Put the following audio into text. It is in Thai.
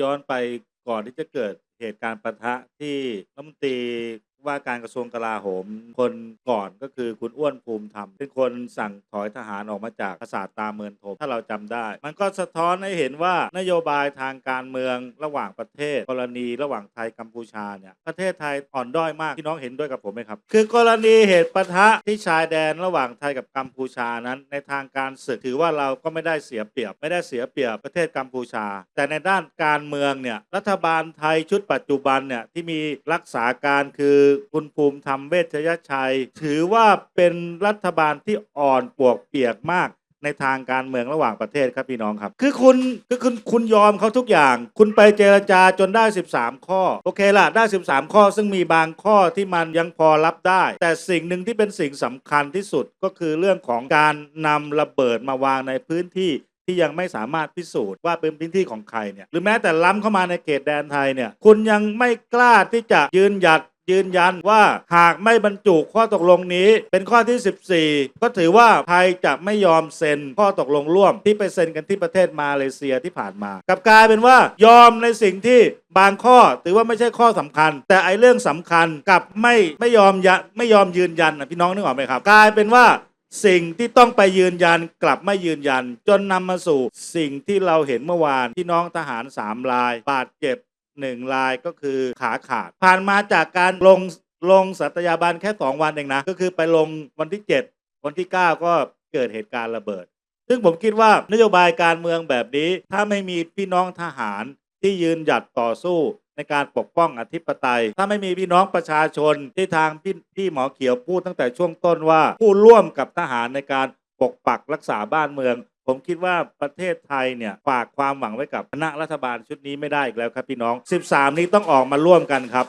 ย้อนไปก่อนที่จะเกิดเหตุการณ์ปะทะที่รัฐมนตรี ว่าการกระทรวงกลาโหม คนก่อนก็คือคุณอ้วนภูมิธรรมเป็นคนสั่งถอยทหารออกมาจากปราสาทตาเมืองทมถ้าเราจำได้ มันก็สะท้อนให้เห็นว่านโยบายทางการเมืองระหว่างประเทศ กรณีระหว่างไทยกัมพูชาเนี่ยประเทศไทยอ่อนด้อยมากพี่น้องเห็นด้วยกับผมไหมครับ คือกรณีเหตุปะทะที่ชายแดนระหว่างไทยกับกัมพูชานั้น ในทางการศึกถือว่าเราก็ไม่ได้เสียเปรียบ ไม่ได้เสียเปรียบประเทศกัมพูชา แต่ในด้านการเมืองเนี่ยรัฐบาลไทยชุดปัจจุบันเนี่ยที่มีรักษาการคือคุณภูมิธรรมเวชยชัย ถือว่าเป็นรัฐบาลที่อ่อนปวกเปียกมากในทางการเมืองระหว่างประเทศครับพี่น้องครับ คือคุณคือคุณคุณยอมเขาทุกอย่าง คุณไปเจรจาจนได้ 13 ข้อ โอเคละได้ 13 ข้อ ซึ่งมีบางข้อที่มันยังพอรับได้ แต่สิ่งหนึ่งที่เป็นสิ่งสำคัญที่สุดก็คือเรื่องของการนำระเบิดมาวางในพื้นที่ที่ยังไม่สามารถพิสูจน์ว่าเป็นพื้นที่ของใครเนี่ยหรือแม้แต่ล้ำเข้ามาในเขตแดนไทยเนี่ยคุณยังไม่กล้าที่จะยืนหยัด ยืนยันว่าหากไม่บรรจุข้อตกลงนี้เป็นข้อที่ 14 ก็ถือว่าไทยจะไม่ยอมเซ็นข้อตกลงร่วมที่ไปเซ็นกันที่ประเทศมาเลเซียที่ผ่านมากลับกลายเป็นว่ายอมในสิ่งที่บางข้อถือว่าไม่ใช่ข้อสำคัญ แต่ไอ้เรื่องสำคัญกลับไม่ไม่ยอมยะไม่ยอมยืนยันนะพี่น้องนึกออกไหมครับ กลายเป็นว่าสิ่งที่ต้องไปยืนยันกลับไม่ยืนยัน จนนำมาสู่ สิ่งที่เราเห็นเมื่อวานพี่น้องทหารสามราย บาดเจ็บ หนึ่งรายก็คือขาขาด ผ่านมาจากการลงลงสัตยาบันแค่ 2 วันเองนะ ก็คือไปลงวันที่ 7 วันที่ 9 ก็เกิดเหตุการณ์ระเบิด ซึ่งผมคิดว่านโยบายการเมืองแบบนี้ ถ้าไม่มีพี่น้องทหารที่ยืนหยัดต่อสู้ในการปกป้องอธิปไตย ถ้าไม่มีพี่น้องประชาชนที่ทางพี่พี่หมอเขียวพูดตั้งแต่ช่วงต้นว่า ผู้ร่วมกับทหารในการปกปักรักษาบ้านเมือง ผมคิดว่าประเทศไทยเนี่ยฝากความหวังไว้กับคณะรัฐบาลชุดนี้ไม่ได้อีกแล้วครับพี่น้อง 13 นี้ต้องออกมาร่วมกันครับ